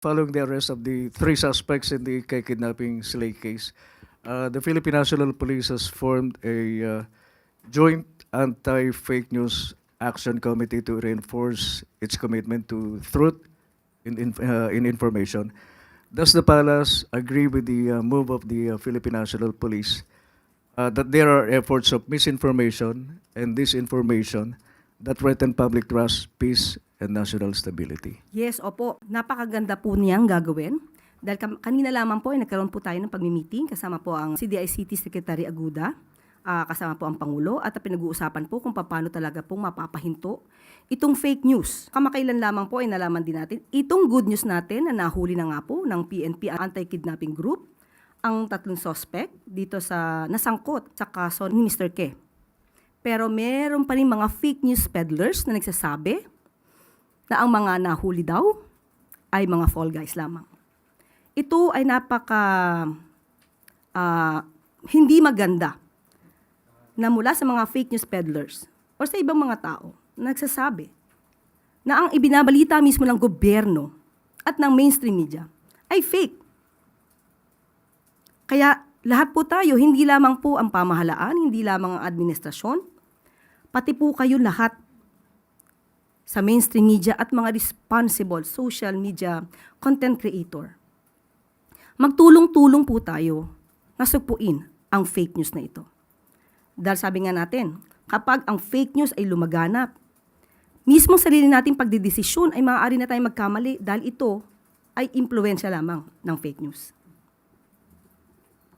following the arrest of the three suspects in the Ikay kidnapping slay case, uh, the Philippine National Police has formed a uh, joint anti-fake news action committee to reinforce its commitment to truth in, in, uh, in information. Does the palace agree with the uh, move of the uh, Philippine National Police uh, that there are efforts of misinformation and disinformation that threaten public trust, peace, and national stability? Yes, opo. Napakaganda po niyang gagawin. Dahil kanina lamang po ay nagkaroon po tayo ng pagmi-meeting kasama po ang CDICT Secretary Aguda, ah, kasama po ang Pangulo at pinag-uusapan po kung paano talaga pong mapapahinto itong fake news. Kamakailan lamang po ay nalaman din natin itong good news natin na nahuli na nga po ng PNP Anti-Kidnapping Group ang tatlong suspect dito sa nasangkot sa kaso ni Mr. K. Pero meron pa rin mga fake news peddlers na nagsasabi na ang mga nahuli daw ay mga fall guys lamang. Ito ay napaka ah, hindi maganda na mula sa mga fake news peddlers o sa ibang mga tao na nagsasabi na ang ibinabalita mismo ng gobyerno at ng mainstream media ay fake. Kaya lahat po tayo, hindi lamang po ang pamahalaan, hindi lamang ang administrasyon, pati po kayo lahat sa mainstream media at mga responsible social media content creator. Magtulong-tulong po tayo na sugpuin ang fake news na ito. Dahil sabi nga natin, kapag ang fake news ay lumaganap, mismo sarili nating pagdidesisyon ay maaari na tayong magkamali dahil ito ay impluensya lamang ng fake news.